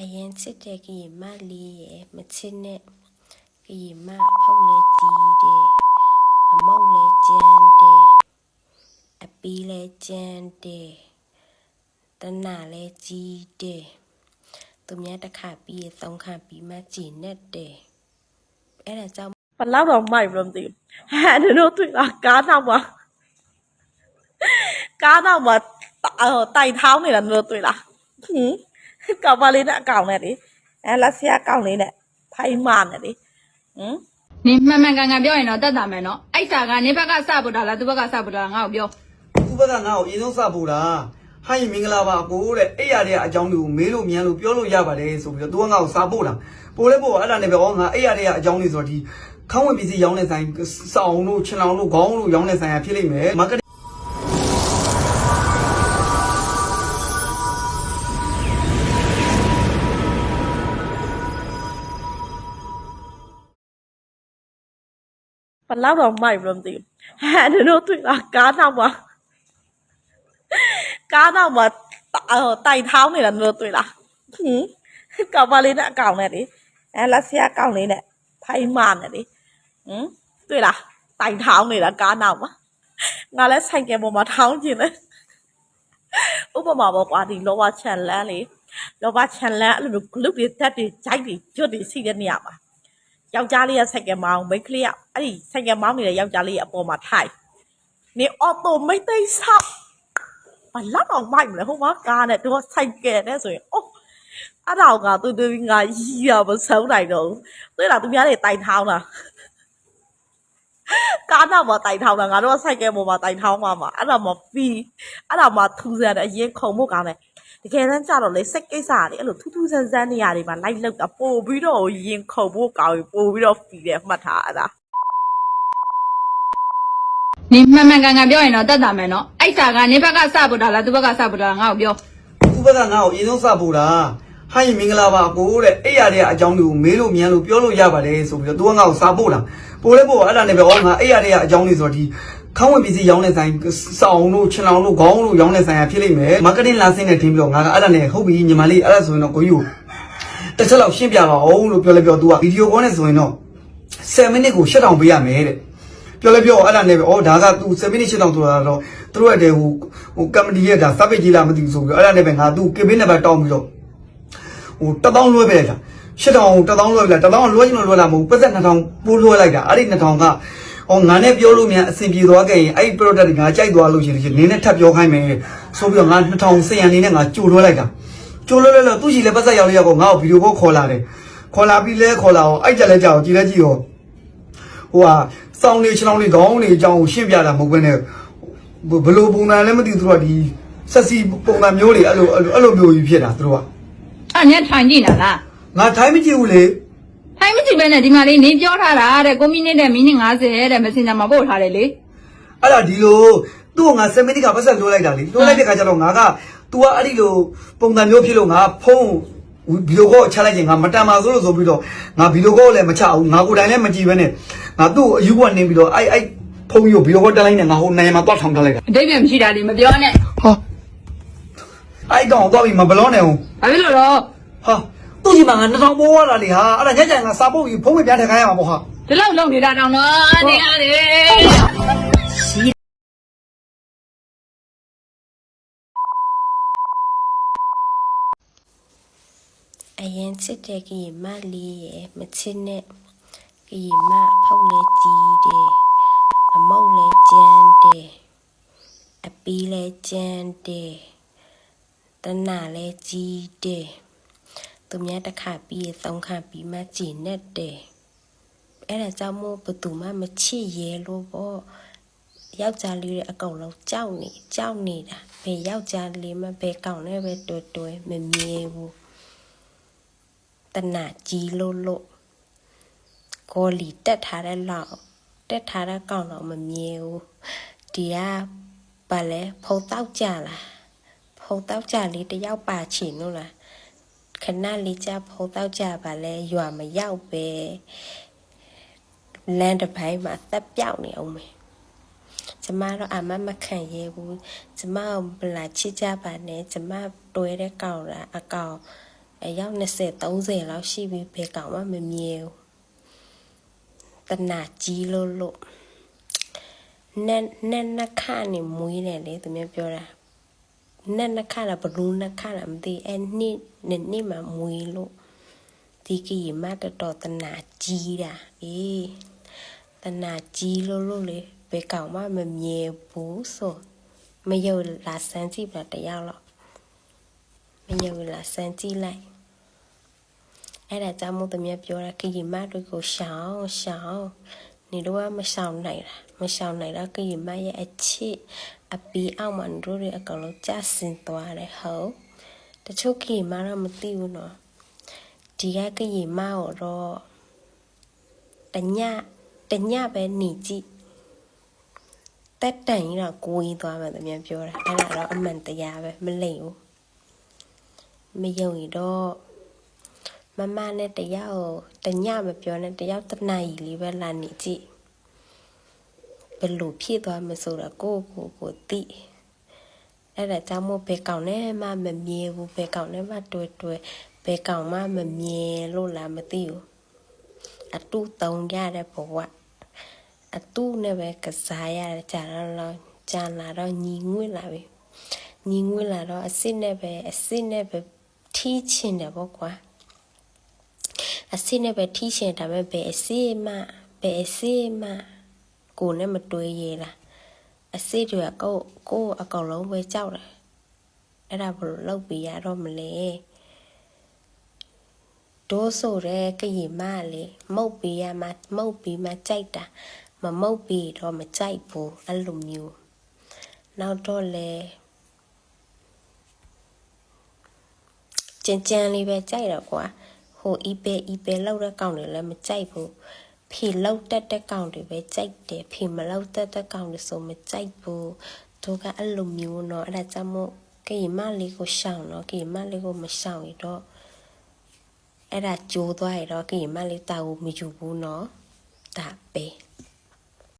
အရင်ချစ်တဲ့ကရင်မလေးရဲ့မချစ်နဲ့ကရင်မအဖောက်လဲကြီးတယ်အမောက်လဲကျန်းတယ်အပီးလဲကျန်းတယ်တနာလဲကြီးတယ်သူများတစ်ခါပြီးရင်သုံးခါပြီးမှကြည်နဲ့တယ်အဲ့ဒါကြောင့်ဘလောက်တော့မိုက်ဘလို့မသိဘူးဟဲ့ဒီလိုတွေ့လားကားနောက်မှာကားနောက်မှာဟိုတိုက်ထောင်းနေတာဒီလိုတွေ့လားဟင် ကောင်မလေးနဲ့အကောင်နဲ့လေအဲလက်ဆရာကောင်လေးနဲ့ဖိုင်းမနဲ့လေဟင်နင်မှန်မှန်ကန်ကန်ပြောရင်တော့တတ်တာမယ်နော်အဲ့စာကနင်ဘက်ကစပို့တာလားသူဘက်ကစပို့တာလားငါ့ကိုပြောသူ့ဘက်ကငါ့ကိုအရင်ဆုံးစပို့တာဟိုင်းမင်္ဂလာပါအကိုတဲ့အဲ့ရတဲ့အကြောင်းတွေကိုမေးလို့မြန်လို့ပြောလို့ရပါတယ်ဆိုပြီးတော့သူကငါ့ကိုစာပို့တာပို့လဲပို့အဲ့ဒါနဲ့ပဲဩငါအဲ့ရတဲ့အကြောင်းတွေဆိုတော့ဒီခေါင်းဝင်ပစ္စည်းရောင်းတဲ့ဆိုင်စောင်းတို့ခြံလောင်တို့ခေါင်းတို့ရောင်းတဲ့ဆိုင်ကဖြစ်လိမ့်မယ်မာက ဘလောက်တော့မိုက်ဘလို့မသိဘူးဟဲ့ဒီလိုတွေ့လားကားနောက်မှာကားနောက်မှာဟိုတိုက်ထောင်းနေတာဒီလိုတွေ့လားဟင်ကောင်မလေးနဲ့အကောင်နဲ့လေအဲလက်ဆရာကောင်လေးနဲ့ဖိုင်းမနဲ့လေဟင်တွေ့လားတိုက်ထောင်းနေတာကားနောက်မှာငါလည်းဆိုင်ကယ်ပေါ်မှာထောင်းကျင်တယ်ဥပမာပေါ့ကွာဒီလောဘချန်လန်းလေလောဘချန်လန်းအဲ့လိုမျိုး group တွေတက်တွေဂျိုက်တွေကျွတ်တွေစီတဲ့နေရာမှာ ယောက်ျားလေးကဆိုင်ကယ်မောင်းမိန်းကလေးကအဲ့ဒီဆိုင်ကယ်မောင်းနေတဲ့ယောက်ျားလေးရဲ့အပေါ်မှာထိုင်နေအော်တိုမိတ်သိမ်းဆောက်ဘာလောက်အောင်မိုက်မလဲဟိုမှာကားနဲ့သူကဆိုင်ကယ်နဲ့ဆိုရင်အော်အဲ့ဒါကသူသူငါရီးရမဆုံးနိုင်တော့ဘူးတွေ့လားသူများတွေတိုင်ထောင်းတာကားတော့မတိုင်ထောင်းတာငါတို့ကဆိုင်ကယ်ပေါ်မှာတိုင်ထောင်းမှာမှာအဲ့ဒါမှဖီအဲ့ဒါမှထူးဆန်းတယ်အရင်ခုံဖို့ကောင်းတယ် တကယ်တမ်းကြတော့လေစိတ်ကိစ္စတွေအဲ့လိုထူးထူးဆန်းဆန်းနေရာတွေမှာလိုက်လောက်တာပို့ပြီးတော့ရင်ခုံဖို့ကောင်းပြီပို့ပြီးတော့ဖီတယ်မှတ်ထားအဲ့ဒါနင်မှန်မှန်ကန်ကန်ပြောရင်တော့တတ်တာမယ်နော်အဲ့စာကနင်ဘက်ကစပို့တာလားသူဘက်ကစပို့တာလားငါ့ကိုပြောသူ့ဘက်ကငါ့ကိုအရင်ဆုံးစပို့တာဟိုင်းမင်္ဂလာပါအကိုတဲ့အဲ့ရတဲ့အကြောင်းတွေကိုမေးလို့မြန်လို့ပြောလို့ရပါတယ်ဆိုပြီးတော့သူကငါ့ကိုစာပို့တာပို့လဲပို့အဲ့ဒါနဲ့ပဲဩငါအဲ့ရတဲ့အကြောင်းတွေဆိုတော့ဒီ ခေါင်းဝင်ပစ္စည်းရောင်းတဲ့ဆိုင်စောင်းတို့ခြံလောင်တို့ခေါင်းတို့ရောင်းတဲ့ဆိုင်ကဖြစ်လိမ့်မယ်မာကတင်လာစင်းနဲ့ထင်းပြီးတော့ငါကအဲ့ဒါနဲ့ဟုတ်ပြီညီမလေးအဲ့ဒါဆိုရင်တော့ကိုကြီးကိုတစ်ချက်လောက်ရှင်းပြပါအောင်လို့ပြောလဲပြောသူကဗီဒီယိုကောနဲ့ဆိုရင်တော့7မိနစ်ကို8000ပေးရမယ်တဲ့ပြောလဲပြောအဲ့ဒါနဲ့ပဲဩဒါက तू 7 minute 8000ဆိုတာတော့သူတို့ရဲ့တဲ့ဟိုဟိုကမ္ပဏီရဲ့ဒါ service ကြီးလားမသိဘူးဆိုပြီးအဲ့ဒါနဲ့ပဲငါ तू ကေဘင်းနံပါတ်တောင်းပြီးတော့ဟို1000လွှဲပဲလား8000 1000လွှဲပဲလား1000လွှဲချင်လို့လွှဲလာမဟုတ်ပတ်သက်2000ပိုးလွှဲလိုက်တာအဲ့ဒီ2000က ဩငါနဲ့ပြောလို့မြန်အဆင်ပြေသွားခဲ့ရင်အဲ့ဒီ product တွေငါကြိုက်သွားလို့ရှိရင်နင်းနဲ့ထပ်ပြောခိုင်းမယ်ဆိုပြီးတော့ငါ2000စရန်နေနဲ့ငါကြိုလွှဲလိုက်တာကြိုလွှဲလဲလို့သူ့ရှိလဲပတ်သက်ရောက်လို့ရောက်တော့ငါ့ကိုဗီဒီယိုကောခေါ်လာတယ်ခေါ်လာပြီးလဲခေါ်လာအောင်အဲ့ကြလဲကြောက်ကြည်လဲကြည့်ရောဟိုဟာစောင်းလေးခြေလောင်းလေးခေါင်းလေးအကြောင်းကိုရှင်းပြတာမဟုတ်ဘဲနဲ့ဘယ်လိုပုံစံလဲမသိဘူးသူတို့ကဒီဆက်စီပုံစံမျိုးတွေအဲ့လိုအဲ့လိုအဲ့လိုမျိုးကြီးဖြစ်တာသူတို့ကအဲ့နင်ထိုင်ကြည့်လားလားငါထိုင်းမကြည့်ဘူးလေ ထိုင်မကြည့်ပဲနဲ့ဒီမှာလေးနင်ပြောထားတာတဲ့ကိုမီနစ်တဲ့မိနစ်50တဲ့ messenger မှာပို့ထားတယ်လေအဲ့ဒါဒီလိုသူ့ကိုငါ7မိနစ်ကပတ်ဆက်လွှဲလိုက်တာလေလွှဲလိုက်တဲ့ခါကျတော့ငါက तू ကအဲ့ဒီလိုပုံစံမျိုးဖြစ်လို့ငါဖုန်းဗီဒီယိုကောချလိုက်ရင်ငါမတန်ပါဆိုလို့ဆိုပြီးတော့ငါဗီဒီယိုကောလည်းမချဘူးငါကိုယ်တိုင်လည်းမကြည့်ဘဲနဲ့ငါသူ့ကိုအယူကနေပြီးတော့အဲ့အဲ့ဖုန်းကြီးကိုဗီဒီယိုကောတက်လိုက်နေငါဟိုနိုင်မှာတွားထောင်ထားလိုက်တာအတိတ်ပြန်မရှိတာဒီမပြောနဲ့ဟာအဲ့ကောင်တော့ပြီးမဘလောနဲ့အောင်ဘာဖြစ်လို့တော့ဟာ သူ့ဒီမှာငါ2000ပိုးရတာလေဟာအဲ့ဒါညက်ကြငါစာပုတ်ပြီးဖုံးပြပြန်ထည့်ခိုင်းရမှာပေါ့ဟာဒီလောက်လုံနေတာတောင်တော့နေရတယ်အရင်ချစ်တဲ့ကရင်မလေးရဲ့မချစ်နဲ့ကရင်မအဖောက်လဲကြီးတယ်အမောက်လဲကျန်းတယ်အပီးလဲကျန်းတယ်တနာလဲကြီးတယ် သူများတစ်ခါပြီးရင်သုံးခါပြီးမှကြည်နဲ့တယ်အဲ့ဒါကြောင့်မို့ဘယ်သူမှမချစ်ရဲလို့ပေါ့ယောက်ျားလေးတွေအကုန်လုံးကြောက်နေကြောက်နေတာဘယ်ယောက်ျားလေးမှဘယ်ကောင်နဲ့ပဲတွေ့တွေ့မမြင်ဘူးတနာကြီးလို့လို့ကိုလီတက်ထားတဲ့လောက်တက်ထားတဲ့ကောင်တော့မမြင်ဘူးဒီကပါလဲဖုံတောက်ကြလားဖုံတောက်ကြလေးတယောက်ပါချင်လို့လား ခဏလေးကြဖုံတောက်ကြပါလဲရွာမရောက်ပဲလမ်းတစ်ပိုင်းမှာသက်ပြောက်နေအောင်မယ်ကျမတော့အမမခံရဘူးကျမကိုဘလာချစ်ကြပါနဲ့ကျမတွဲတဲ့ကောင်လားအကောင်အယောက်20 30လောက်ရှိပြီဘယ်ကောင်မှမမြင်ဘူးတနာကြီးလို့လို့နဲ့နဲ့နှခနေမွေးတယ်လေသူများပြောတာ နဲ့နှခတာဘလူးနှခတာမသိအဲ့နှစ်နှစ်နှစ်မှမွေးလို့ဒီကီမတ်တော်တနာကြီးတာအေးတနာကြီးလို့လို့လေဘယ်ကောင်မှမမြင်ဘူးဆိုမယုံလာစမ်းကြည့်ပါတယောက်တော့မညဝလာစမ်းကြည့်လိုက်အဲ့ဒါကြောင့်မို့သမီးပြောတာခရီမတွေကိုရှောင်းရှောင်း နေတော့ကမရှောင်းနိုင်တာမရှောင်းနိုင်တော့ခရီမရဲ့အချစ်အပီအောက်မှာတို့တွေအကောင်လုံးကြဆင်သွားတယ်ဟုတ်တချို့ခရီမတော့မသိဘူးနော်ဒီကခရီမကိုတော့တညတညပဲหนีကြည့်တက်တန်ကြီးတော့ကိုင်းသွားမှသမီးပြောတာအဲ့ဒါတော့အမှန်တရားပဲမလိမ့်ဘူးမယုံရင်တော့ မမနဲ့တယောက်တညမပြောနဲ့တယောက်တစ်နာရီလေးပဲလာနေကြည့်ဘယ်လိုဖြစ်သွားမဆိုတော့ကိုယ့်ကိုယ်ကိုသိအဲ့ဒါကြောင့်မို့ဘယ်ကောင်နဲ့မှမမြင်ဘူးဘယ်ကောင်နဲ့မှတွေ့တွေ့ဘယ်ကောင်မှမမြင်လို့လားမသိဘူးအတူတုံရတဲ့ဘဝအတူနဲ့ပဲကစားရတဲ့ကြာတော့ကြာလာတော့ညီငွေ့လာပြီညီငွေလာတော့အစ်စ်နဲ့ပဲအစ်စ်နဲ့ပဲထီးချင်တယ်ပေါ့ကွာ အစ်စ်နဲ့ပဲထီးချင်ဒါပေမဲ့ဘယ်အစ်စ်မှဘယ်အစ်စ်မှကိုနဲ့မတွေးရလားအစ်စ်တွေကကိုယ့်ကိုယ့်အကောင်လုံးပဲကြောက်တယ်အဲ့ဒါဘယ်လိုလုပ်ပြရတော့မလဲဒိုးဆိုတဲ့ကရင်မလေမုတ်ပြီးရမှာမုတ်ပြီးမှကြိုက်တာမမုတ်ပြီးတော့မကြိုက်ဘူးအဲ့လိုမျိုးနောက်တော့လေကြင်ကြံလေးပဲကြိုက်တော့ကွာ ဟိုအီပဲအီပဲလောက်တဲ့ကောင်တွေလည်းမကြိုက်ဘူးဖီလောက်တက်တဲ့ကောင်တွေပဲကြိုက်တယ်ဖီမလောက်တက်တဲ့ကောင်တွေဆိုမကြိုက်ဘူးသူကအဲ့လိုမျိုးเนาะအဲ့ဒါကြောင့်မို့ကိမလေးကိုရှောင်းတော့ကိမလေးကိုမရှောင်းရတော့အဲ့ဒါကြိုးသွားရတော့ကိမလေးတာကိုမယူဘူးเนาะဒါပဲ